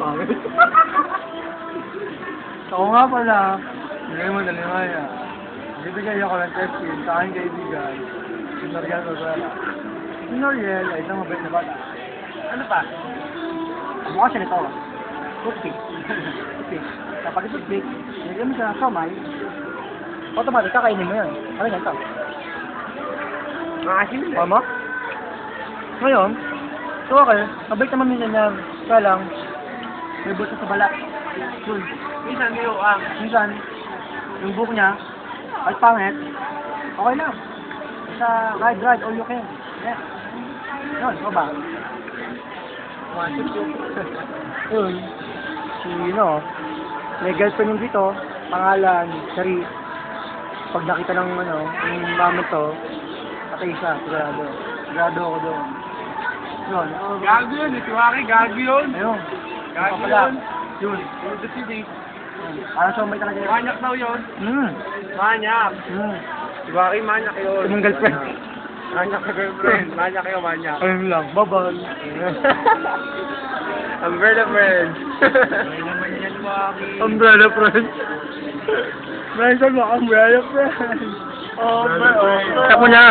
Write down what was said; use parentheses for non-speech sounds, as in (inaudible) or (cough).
Pangit. (laughs) Ako nga pala. Hindi mo nalimaya. Bibigay ako ng test kit sa aking kaibigan. Si Noriel Rosella. Si Noriel ay isang mabait na bata. Ano pa? Mukha siya nito. Toothpick. (laughs) Toothpick. Kapag toothpick, nilagyan mo siya ng kamay, automatic kakainin mo yun. Ano yan ito? Maasim na. Tama? Ngayon, so okay, mabait naman minsan yan. Kaya lang, may buto sa balat. Yun. Minsan may uang. Minsan, yung book niya, ay pangit, okay lang. Sa ride, ride, all you can. Yeah. Yun, ano ba? (laughs) Yun. Si, ano, may girlfriend yung dito, pangalan, Sari. Pag nakita ng, ano, yung mama to, patay siya, sigurado. Sigurado ako doon. Yun. ano? Gago yun, ito Waki, gago yun. Ayun. Gago Yun yun. Yun. The city. Parang talaga yun. Manyak daw yun. Hmm. Manyak. Hmm. Si Waki, manyak yun. Yung girlfriend. Manyak na girlfriend. Manyak yun, manyak. Ayun lang. Bye-bye. Umbrella (laughs) Waki. Umbrella friends. Mention mo, umbrella friends. Oh, Umbrella friends. Sa kunya.